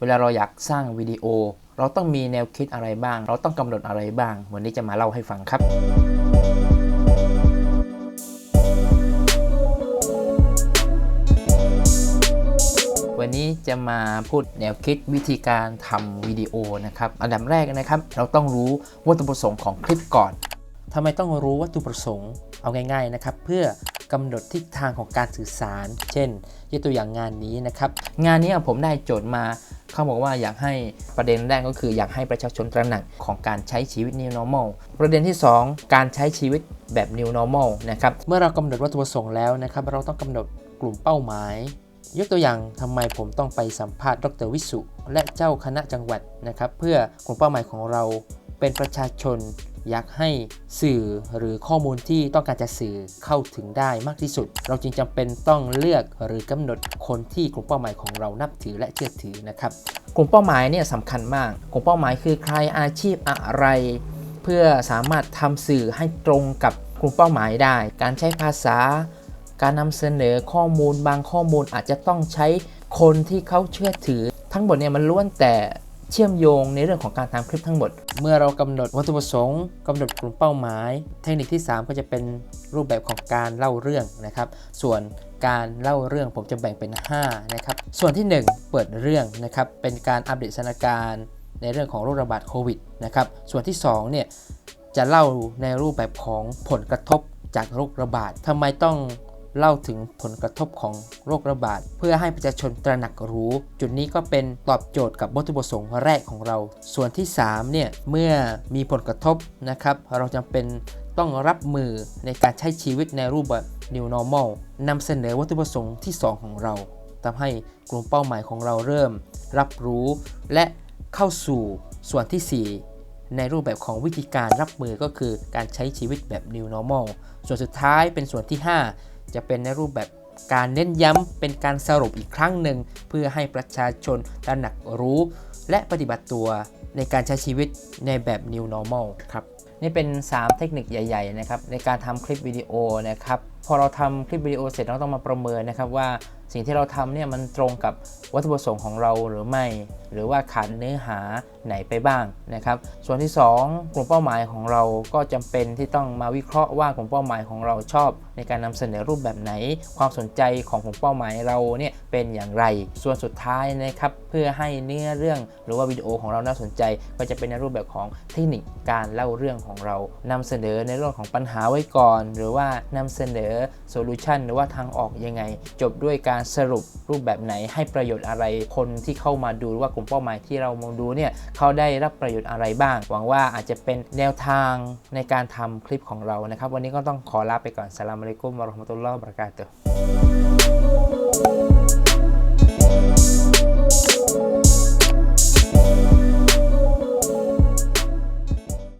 เวลาเราอยากสร้างวิดีโอ เราต้องมีแนวคิดอะไรบ้าง เราต้องกำหนดอะไรบ้าง วันนี้จะมาเล่าให้ฟังครับ วันนี้จะมาพูดแนวคิดวิธีการทำวิดีโอนะครับ อันดับแรกนะครับ เราต้องรู้วัตถุประสงค์ของคลิปก่อนทำไมต้องรู้วัตถุประสงค์เอาง่ายๆนะครับ เพื่อกำหนดทิศทางของการสื่อสาร เช่นยกตัวอย่างงานนี้นะครับ งานนี้ผมได้โจทย์มา เขาบอกว่าอยากให้ประเด็นแรกก็คืออยากให้ประชาชนตระหนักของการใช้ชีวิต New Normal ประเด็นที่ 2 การใช้ชีวิตแบบ New Normal นะครับ เมื่อเรากำหนดวัตถุประสงค์แล้วนะครับ เราต้องกำหนดกลุ่มเป้าหมาย ยกตัวอย่างทำไมผมต้องไปสัมภาษณ์ดรวิสุและเจ้าคณะจังหวัดนะครับ เพื่อกลุ่มเป้าหมายของเราเป็นประชาชน อยากให้สื่อหรือข้อมูลที่ต้องการจะสื่อเข้าถึงได้มากที่สุด เราจึงจำเป็นต้องเลือกหรือกำหนดคนที่กลุ่มเป้าหมายของเรานับถือและเชื่อถือนะครับ กลุ่มเป้าหมายเนี่ยสำคัญมาก กลุ่มเป้าหมายคือใครอาชีพอะไร เพื่อสามารถทำสื่อให้ตรงกับกลุ่มเป้าหมายได้ การใช้ภาษา การนำเสนอข้อมูลบางข้อมูลอาจจะต้องใช้คนที่เขาเชื่อถือ ทั้งหมดเนี่ยมันล้วนแต่ เชื่อมโยงในเรื่องของการทำคลิปทั้งหมด เมื่อเรากำหนดวัตถุประสงค์กำหนดกลุ่มเป้าหมาย เทคนิคที่ 3 ก็จะเป็นรูปแบบของการเล่าเรื่องนะครับ ส่วนการเล่าเรื่องผมจะแบ่งเป็น 5 นะครับ ส่วนที่ 1 เปิดเรื่องนะครับ เป็นการอัปเดตสถานการณ์ในเรื่องของโรคระบาดโควิดนะครับ ส่วนที่ 2 เนี่ยจะเล่าในรูปแบบของผลกระทบจากโรคระบาดทำไมต้อง เล่าถึงผลกระทบของโรคระบาด เพื่อให้ประชาชนตระหนักรู้ จุดนี้ก็เป็นตอบโจทย์กับวัตถุประสงค์แรกของเรา ส่วนที่3เนี่ยเมื่อมีผลกระทบนะครับ เราจำเป็นต้องรับมือในการใช้ชีวิตในรูปแบบ New Normal นำเสนอวัตถุประสงค์ที่ 2 ของเราทำให้กลุ่มเป้าหมายของเราเริ่ม รับรู้ และเข้าสู่ส่วนทีสี่4 ในรูปแบบของวิธีการรับมือก็คือการใช้ชีวิตแบบ New Normal ส่วนสุดท้ายเป็นส่วนที่ 5 จะเป็นในรูปแบบการเน้นย้ำเป็นการสรุปอีกครั้งหนึ่ง เพื่อให้ประชาชนตระหนักรู้ และปฏิบัติตัวในการใช้ชีวิตในแบบ New Normal ครับ นี่เป็น 3 เทคนิคใหญ่ๆนะครับในการทำคลิปวิดีโอนะครับพอเราทำคลิปวิดีโอเสร็จเราต้องมาประเมินนะครับว่าสิ่งที่เราทำเนี่ยมันตรงกับวัตถุประสงค์ของเราหรือไม่ หรือว่าขาดเนื้อหาไหนไปบ้างนะครับ ส่วนที่ 2 กลุ่มเป้าหมายของเราก็จำเป็นที่ต้องมาวิเคราะห์ว่ากลุ่มเป้าหมายของเราชอบ ในการนำเสนอรูปแบบไหน ความสนใจของกลุ่มเป้าหมายเราเนี่ยเป็นอย่างไร ส่วนสุดท้ายนะครับเพื่อให้เนื้อเรื่องหรือว่าวิดีโอของเราน่าสนใจ ก็จะเป็นในรูปแบบของเทคนิคการเล่าเรื่องของเรานำเสนอในเรื่องของปัญหาไว้ก่อน หรือว่านำเสนอโซลูชันหรือว่าทางออกยังไง จบด้วยการสรุปรูปแบบไหนให้ประโยชน์อะไรคนที่เข้ามาดูหรือว่ากลุ่มเป้าหมายที่เรามองดูเนี่ยเขาได้รับประโยชน์อะไรบ้าง หวังว่าอาจจะเป็นแนวทางในการทำคลิปของเรานะครับ วันนี้ก็ต้องขอลาไปก่อนสลามอะลัยกุมวะราะห์มะตุลลอฮ์บะเราะกาตุฮ์